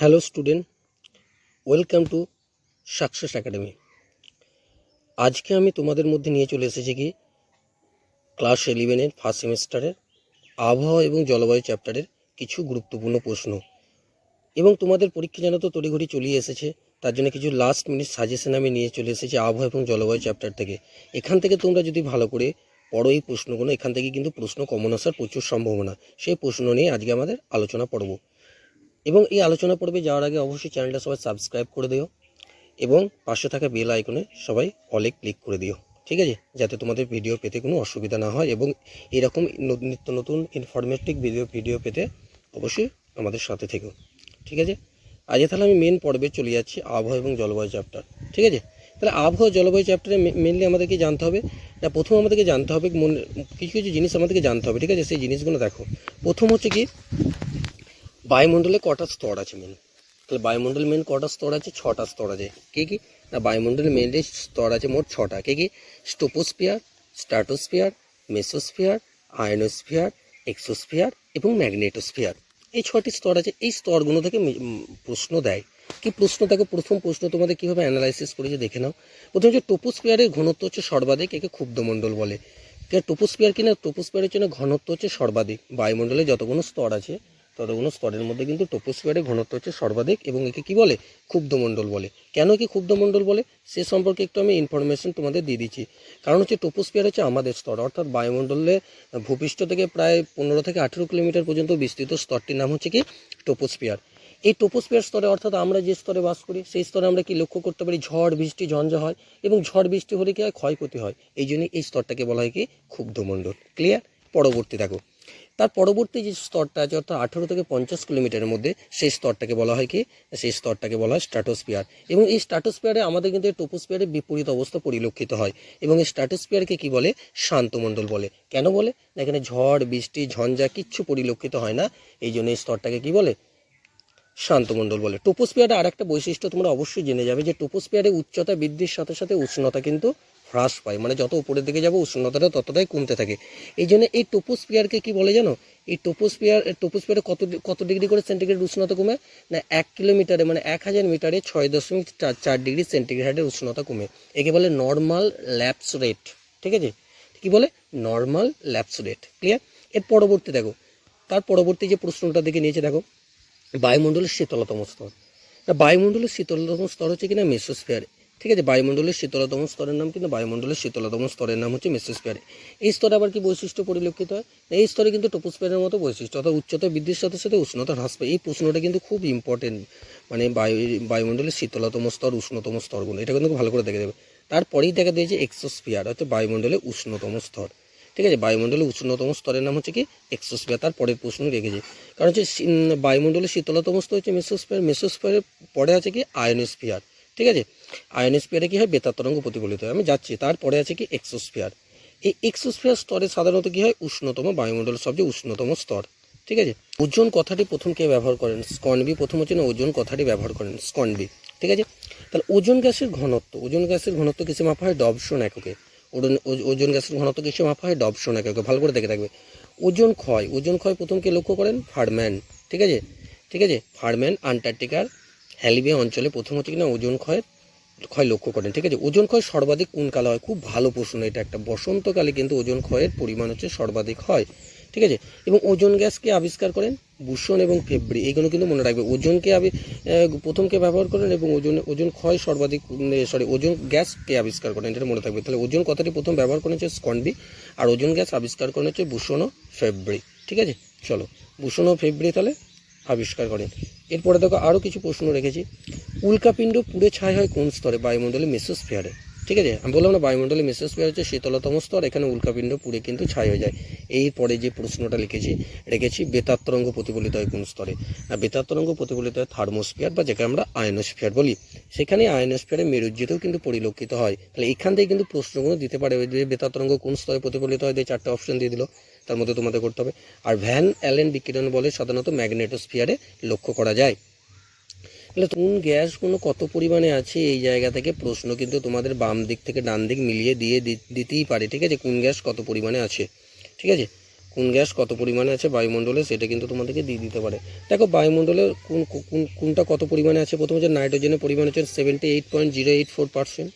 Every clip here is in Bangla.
Hello student welcome to success academy আজকে আমি তোমাদের মধ্যে নিয়ে চলে এসেছি কি? ক্লাস ইলেভেনের ফার্স্ট সেমিস্টারের আবহাওয়া এবং জলবায়ু চ্যাপ্টারের কিছু গুরুত্বপূর্ণ প্রশ্ন। এবং তোমাদের পরীক্ষা যেন তো তড়িঘড়ি চলিয়ে এসেছে, তার জন্য কিছু লাস্ট মিনিট সাজেশন আমি নিয়ে চলে এসেছি আবহাওয়া এবং জলবায়ু চ্যাপ্টার থেকে। এখান থেকে তোমরা যদি ভালো করে পড়ো এই প্রশ্নগুলো, এখান থেকে কিন্তু প্রশ্ন কমন আসার প্রচুর সম্ভাবনা। সেই প্রশ্ন নিয়ে আজকে আমাদের আলোচনা পড়ব। এবং এই আলোচনা পর্বে যাওয়ার আগে অবশ্যই চ্যানেলটা সবাই সাবস্ক্রাইব করে দিও এবং পাশে থাকা বেল আইকনে সবাই অলে ক্লিক করে দিও, ঠিক আছে? যাতে তোমাদের ভিডিও পেতে কোনো অসুবিধা না হয় এবং এরকম নিত্য নতুন ইনফরমেটিভ ভিডিও ভিডিও পেতে অবশ্যই আমাদের সাথে থেকো, ঠিক আছে? আজকে তাহলে আমি মেন পর্বে চলে যাচ্ছি আবহাওয়া এবং জলবায়ু চ্যাপ্টার ঠিক আছে? তাহলে আবহাওয়া জলবায়ু চ্যাপ্টারে মেনলি আমাদেরকে জানতে হবে, না, প্রথম আমাদেরকে জানতে হবে মনে, কিছু কিছু জিনিস আমাদেরকে জানতে হবে, ঠিক আছে? সেই জিনিসগুলো দেখো। প্রথম হচ্ছে কি বায়ুমণ্ডলে কটা স্তর আছে মেন তাহলে বায়ুমণ্ডল মেন কটা স্তর আছে? ছটা স্তর আছে। কে কি? না, বায়ুমণ্ডলে মেনলি স্তর আছে মোট ছটা। কে কি? Troposphere stratosphere mesosphere, ionosphere, exosphere এবং ম্যাগনেটোস্ফিয়ার। এই ছটি স্তর আছে। এই স্তরগুলো থেকে প্রশ্ন দেয়। কি প্রশ্ন? দেখো প্রথম প্রশ্ন তোমাদের কীভাবে অ্যানালাইসিস করেছে দেখে নাও। প্রথম হচ্ছে টোপোস্ফিয়ারের ঘনত্ব হচ্ছে সর্বাধিক, একে ক্ষুব্ধমণ্ডল বলে। টোপোস্ফিয়ার কিনা টোপোস্ফিয়ারের জন্য ঘনত্ব হচ্ছে সর্বাধিক। বায়ুমণ্ডলে যতগুলো স্তর আছে ততগুলো স্তরের মধ্যে কিন্তু টোপোস্ফিয়ারের ঘনত্ব হচ্ছে সর্বাধিক এবং একে কি বলে? ক্ষুব্ধমণ্ডল বলে। কেন কি ক্ষুব্ধমণ্ডল বলে? সে সম্পর্কে একটু আমি ইনফরমেশন তোমাদের দিয়ে দিচ্ছি। কারণ হচ্ছে টোপোস্ফিয়ার হচ্ছে আমাদের স্তর। অর্থাৎ বায়ুমণ্ডলে ভূপৃষ্ঠ থেকে প্রায় পনেরো থেকে আঠেরো কিলোমিটার পর্যন্ত বিস্তৃত স্তরটির নাম হচ্ছে কি? টোপোস্ফিয়ার। এই টোপোস্ফিয়ার স্তরে অর্থাৎ আমরা যে স্তরে বাস করি, সেই স্তরে আমরা কি লক্ষ্য করতে পারি? ঝড়, বৃষ্টি, ঝঞ্ঝা হয় এবং ঝড়, বৃষ্টি হলে কি হয়? ক্ষয়ক্ষতি হয়। এই জন্যই এই স্তরটাকে বলা হয় কি? ক্ষুব্ধমণ্ডল। ক্লিয়ার পরবর্তী দেখো। তার পরবর্তী যে স্তরটা আছে, অর্থাৎ আঠেরো থেকে পঞ্চাশ কিলোমিটারের মধ্যে সেই স্তরটাকে বলা হয় কি? সেই স্তরটাকে বলা হয় স্ট্র্যাটোস্ফিয়ার। এবং এই স্ট্র্যাটোস্ফিয়ারে আমাদের কিন্তু এই টোপোস্ফিয়ারের বিপরীত অবস্থা পরিলক্ষিত হয়। এবং এই স্ট্র্যাটোস্ফিয়ারকে কি বলে? শান্তমণ্ডল বলে। কেন বলে? না, এখানে ঝড়, বৃষ্টি, ঝঞ্ঝা কিচ্ছু পরিলক্ষিত হয় না। এই জন্য এই স্তরটাকে কি বলে? শান্তমণ্ডল বলে। টোপোস্ফিয়ারে আর একটা বৈশিষ্ট্য তোমরা অবশ্যই জেনে যাবে যে টোপোস্ফিয়ারে উচ্চতা বৃদ্ধির সাথে সাথে উষ্ণতা কিন্তু হ্রাস পায়। মানে যত উপরের দিকে যাব, উষ্ণতাটা ততটাই কমতে থাকে। এই জন্য এই টোপোস্ফিয়ারকে কি বলে জানো? এই টোপোস্ফিয়ার, টোপোস্ফিয়ারে কত কত ডিগ্রি করে সেন্টিগ্রেড উষ্ণতা কমে? না, এক কিলোমিটারে মানে এক হাজার মিটারে ছয় দশমিক চার চার ডিগ্রি সেন্টিগ্রেডের উষ্ণতা কমে। একে বলে নর্মাল ল্যাপস রেট ঠিক আছে? কি বলে? নর্মাল ল্যাপস রেট ক্লিয়ার এর পরবর্তী দেখো। তার পরবর্তী যে প্রশ্নটা দেখে নিয়েছে, দেখো। বায়ুমণ্ডলের শীতলতম স্তর। বায়ুমণ্ডলের শীতলতম স্তর হচ্ছে কিনা মেসোস্ফিয়ার ঠিক আছে, বায়ুমণ্ডলের শীতলতম স্তরের নাম কিন্তু বায়ুমণ্ডলের শীতলতম স্তরের নাম হচ্ছে মেসোস্ফিয়ার এই স্তরে আবার কি বৈশিষ্ট্য পরিলক্ষিত হয়? এই স্তরে কিন্তু টোপোস্ফিয়ারের মতো বৈশিষ্ট্য, অর্থাৎ উচ্চতা বৃদ্ধির সাথে সাথে উষ্ণতা হ্রাস পায়। এই প্রশ্নটা কিন্তু খুব ইম্পর্টেন্ট মানে বায়ু, বায়ুমণ্ডলের শীতলতম স্তর, উষ্ণতম স্তরগুলো, এটা কিন্তু ভালো করে দেখে দেবে। তারপরেই দেখা দিয়েছে এক্সোস্ফিয়ার, অর্থাৎ বায়ুমণ্ডলের উষ্ণতম স্তর। ঠিক আছে বায়ুমণ্ডলের উষ্ণতম স্তরের নাম হচ্ছে কি? এক্সোস্ফিয়ার তার পরের প্রশ্ন রেখেছে কারণ হচ্ছে বায়ুমণ্ডলের শীতলতম স্তর হচ্ছে মেসোস্ফিয়ার মেসোস্ফিয়ারের পরে আছে কি? আয়নোস্ফিয়ার। ঠিক আছে? আয়নোস্ফিয়ারে কি হয়? বেতার তরঙ্গ প্রতিফলিত হয়। আমি যাচ্ছি। তারপরে আছে কি? এক্সোস্ফিয়ার। এই এক্সোস্ফিয়ার স্তরে সাধারণত কি হয়? উষ্ণতম বায়ুমণ্ডলের সবচেয়ে উষ্ণতম স্তর। ঠিক আছে? ওজন কথাটি প্রথম কে ব্যবহার করেন? স্কনবি প্রথম হচ্ছে না, ওজন কথাটি ব্যবহার করেন স্কনবি ঠিক আছে? তাহলে ওজন গ্যাসের ঘনত্ব, ওজন গ্যাসের ঘনত্ব কিসে মাপা হয়? ডবসন এককে। ওজন গ্যাসের ঘনত্ব কিসে মাপা হয়? ডবসন এককে। ভালো করে দেখে থাকবে। ওজন ক্ষয়। ওজন ক্ষয় প্রথম কে লক্ষ্য করেন? ফার্ম্যান। ঠিক আছে? ঠিক আছে? ফার্ম্যান আন্টার্কটিকার হ্যালিবে অঞ্চলে প্রথম হচ্ছে কিনা ওজন ক্ষয়ের ক্ষয় লক্ষ্য করেন, ঠিক আছে? ওজন ক্ষয় সর্বাধিক কোন কালে হয়? খুব ভালো প্রশ্ন, এটা একটা বসন্তকালে কিন্তু ওজন ক্ষয়ের পরিমাণ হচ্ছে সর্বাধিক হয়, ঠিক আছে? এবং ওজন গ্যাসকে আবিষ্কার করেন বুসন এবং ফেব্রি, এইগুলো কিন্তু মনে রাখবে। ওজনকে আবি প্রথমকে ব্যবহার করেন এবং ওজন ওজন ক্ষয় সর্বাধিক সরি ওজন গ্যাসকে আবিষ্কার করেন, এটা মনে থাকবে। তাহলে ওজন কথাটি প্রথম ব্যবহার করেন হচ্ছে স্কনবি আর ওজন গ্যাস আবিষ্কার করেন হচ্ছে বুসন ও ফেব্রি, ঠিক আছে? চলো বুসন ও ফেব্রি তাহলে আবিষ্কার করেন। এরপরে দেখো আরও কিছু প্রশ্ন রেখেছি। উল্কাপিণ্ড পুড়ে ছাই হয় কোন স্তরে? বায়ুমণ্ডলে মেসোস্ফিয়ারে। ঠিক আছে? আমি বললাম না, বায়ুমণ্ডলে মেসোস্ফিয়ার হচ্ছে শীতলতম স্তর, এখানে উল্কাপিণ্ড পুড়ে কিন্তু ছাই হয়ে যায়। এই পরে যে প্রশ্নটা লিখেছি, রেখেছি বেতার তরঙ্গ প্রতিফলিত হয় কোন স্তরে? না বেতার তরঙ্গ প্রতিফলিত হয় থার্মোস্ফিয়ার বা যেটা আমরা আয়নোস্ফিয়ার বলি। সেখানে আয়নোস্ফিয়ারে মেরুজ্জিতেও কিন্তু পরিলক্ষিত হয়। তাহলে এখান থেকে কিন্তু প্রশ্নগুলো দিতে পারে যে বেতার তরঙ্গ কোন স্তরে প্রতিফলিত হয় দিয়ে চারটে অপশন দিয়ে দিল, তার মধ্যে তোমাদের করতে হবে। আর ভ্যান অ্যালেন বিকিরণ বলে সাধারণত ম্যাগনেটোস্ফিয়ারে লক্ষ্য করা যায়। তাহলে কোন গ্যাস কোনো কত পরিমাণে আছে এই জায়গা থেকে? প্রশ্ন কিন্তু তোমাদের বাম দিক থেকে ডান দিক মিলিয়ে দিয়ে দিতেই পারে, ঠিক আছে? কোন গ্যাস কত পরিমাণে আছে, ঠিক আছে? কোন গ্যাস কত পরিমাণে আছে বায়ুমণ্ডলে সেটা কিন্তু তোমাদেরকে দিয়ে দিতে পারে। দেখো বায়ুমণ্ডলে কোন কোন, কোনটা কত পরিমাণে আছে? প্রথমে হচ্ছে নাইট্রোজেনের পরিমাণ হচ্ছে seventy eight point zero eight four percent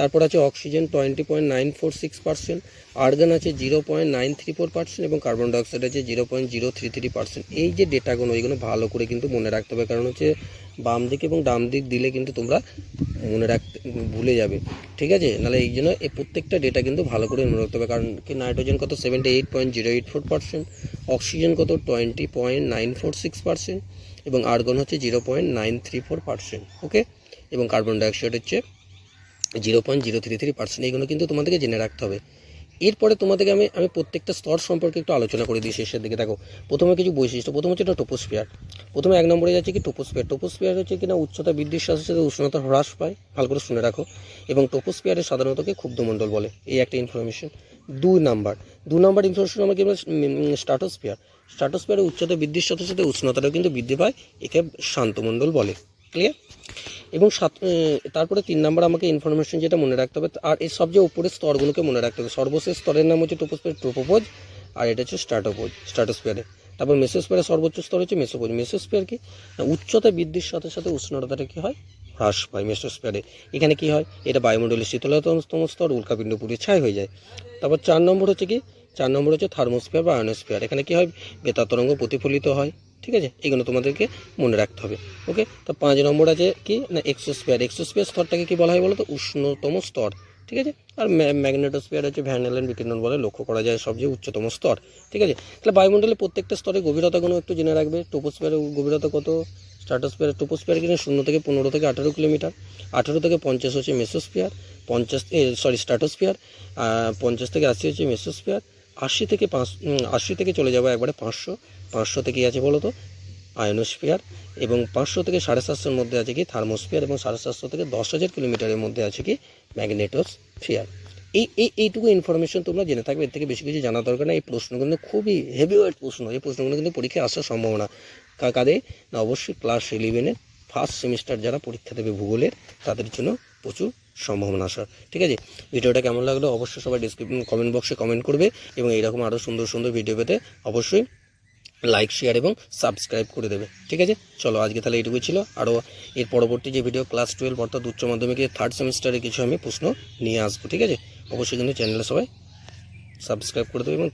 তারপর আছে oxygen twenty point nine four six percent, argon আছে zero point nine three four percent এবং কার্বন ডাইঅক্সাইড আছে zero point zero three three percent. এই যে ডেটাগুলো এইগুলো ভালো করে কিন্তু মনে রাখতে হবে, কারণ হচ্ছে বাম দিক এবং ডাম দিক দিলে কিন্তু তোমরা মনে রাখতে, ভুলে যাবে। ঠিক আছে? নাহলে এই জন্য এই প্রত্যেকটা ডেটা কিন্তু ভালো করে মনে রাখতে হবে, কারণ কি নাইট্রোজেন কত? Seventy eight point zero eight four percent, oxygen কত? Twenty point nine four six percent এবং আর্গন হচ্ছে zero point nine three four percent okay এবং কার্বন ডাইঅক্সাইড হচ্ছে zero point zero three three percent, এইগুলো কিন্তু তোমাদেরকে জেনে রাখতে হবে। এরপরে তোমাদেরকে আমি আমি প্রত্যেকটা স্তর সম্পর্কে একটু আলোচনা করে দিই শেষের দিকে। দেখো, প্রথমে কিছু বৈশিষ্ট্য, প্রথম হচ্ছে এটা টোপোস্ফিয়ার প্রথমে এক নম্বরে যাচ্ছে কি টোপোস্ফিয়ার টোপোস্ফিয়ার হচ্ছে কিনা উচ্চতা বৃদ্ধির সাথে সাথে উষ্ণতা হ্রাস পায়। ভালো করে শুনে রাখো। এবং টোপোস্ফিয়ারের সাধারণত কি ক্ষুব্ধমণ্ডল বলে। এই একটা ইনফরমেশন দুই নাম্বার। দু নাম্বার ইনফরমেশন আমাকে স্টাটোস্ফিয়ার স্টাটোস্ফিয়ারের উচ্চতা বৃদ্ধির সাথে সাথে উষ্ণতাটাও কিন্তু বৃদ্ধি পায়, একে শান্তমণ্ডল বলে। ক্লিয়ার এবং সাত তারপরে তিন নাম্বার আমাকে ইনফরমেশন যেটা মনে রাখতে হবে, আর এই সবচেয়ে উপরের স্তরগুলোকে মনে রাখতে হবে। সর্বশেষ স্তরের নাম হচ্ছে টোপোস্ফিয়ার ট্রোপোপোজ আর এটা হচ্ছে স্টার্টোপোজ স্টার্টোস্ফিয়ারে তারপর মেসোস্ফিয়ারের সর্বোচ্চ স্তর হচ্ছে মেসোপোজ মেসোস্ফিয়ার কি? উচ্চতা বৃদ্ধির সাথে সাথে উষ্ণতাটা কি হয়? হ্রাস পায় মেসোস্ফিয়ারে এখানে কি হয়? এটা বায়ুমণ্ডলের শীতলতম স্তর, উল্কাপিণ্ড পুড়ে ছাই হয়ে যায়। তারপর চার নম্বর হচ্ছে কি? চার নম্বর হচ্ছে থার্মোস্ফিয়ার বা আয়নোস্ফিয়ার এখানে কি হয়? বেতার তরঙ্গ প্রতিফলিত হয়। ঠিক আছে? এগুলো তোমাদেরকে মনে রাখতে হবে। ওকে তো পাঁচ নম্বর আছে কি? না এক্সোস্ফিয়ার এক্সোস্ফিয়ার স্তরটাকে কি বলা হয় বলো তো উষ্ণতম স্তর। ঠিক আছে? আর ম্যাগনেটোস্ফিয়ার হচ্ছে ভ্যানেলেন বিকিরণ বলে লক্ষ্য করা যায় সবচেয়ে উচ্চতম স্তর। ঠিক আছে? তাহলে বায়ুমণ্ডলের প্রত্যেকটা স্তরের গভীরতাগুলো একটু জেনে রাখবে। টোপোস্ফিয়ারের গভীরতা কত? স্ট্রাটোস্ফিয়ার টোপোস্ফিয়ার কিনা শূন্য থেকে পনেরো থেকে আঠেরো কিলোমিটার। আঠেরো থেকে পঞ্চাশ হচ্ছে মেসোস্ফিয়ার পঞ্চাশ সরি স্ট্রাটোস্ফিয়ার পঞ্চাশ থেকে আশি হচ্ছে মেসোস্ফিয়ার আশি থেকে পাঁচ আশি থেকে চলে যাব একবারে পাঁচশো। পাঁচশো থেকে আছে বলো তো আয়নোস্ফিয়ার এবং পাঁচশো থেকে সাড়ে সাতশোর মধ্যে আছে কি থার্মোস্ফিয়ার এবং সাড়ে সাতশো থেকে দশ হাজার কিলোমিটারের মধ্যে আছে কি ম্যাগনেটোস্ফিয়ার এই এই, এইটুকু ইনফরমেশন তোমরা জেনে থাকবে, এর থেকে বেশি কিছু জানা দরকার না এই প্রশ্নগুলো কিন্তু খুবই হেভি ওয়েট প্রশ্ন, এই প্রশ্নগুলো কিন্তু পরীক্ষায় আসার সম্ভাবনা। কা- কাদের? না, অবশ্যই ক্লাস ইলেভেনের ফার্স্ট সেমিস্টার যারা পরীক্ষা দেবে ভূগোলের, তাদের জন্য প্রচুর সম্ভাবনা আসার। ঠিক আছে? ভিডিওটা কেমন লাগল অবশ্যই সবাই ডিসক্রিপশন কমেন্ট বক্সে কমেন্ট করবে এবং এইরকম আরও সুন্দর সুন্দর ভিডিও পেতে অবশ্যই লাইক শেয়ার এবং সাবস্ক্রাইব করে দেবে। ঠিক আছে? চলো, আজকে তাহলে এইটুকুই ছিল। আরও এর পরবর্তী যে ভিডিও ক্লাস টুয়েলভ অর্থাৎ উচ্চ মাধ্যমিকের থার্ড সেমিস্টারে কিছু আমি প্রশ্ন নিয়ে আসব। ঠিক আছে? অবশ্যই কিন্তু চ্যানেলে সবাই সাবস্ক্রাইব করে দেবে এবং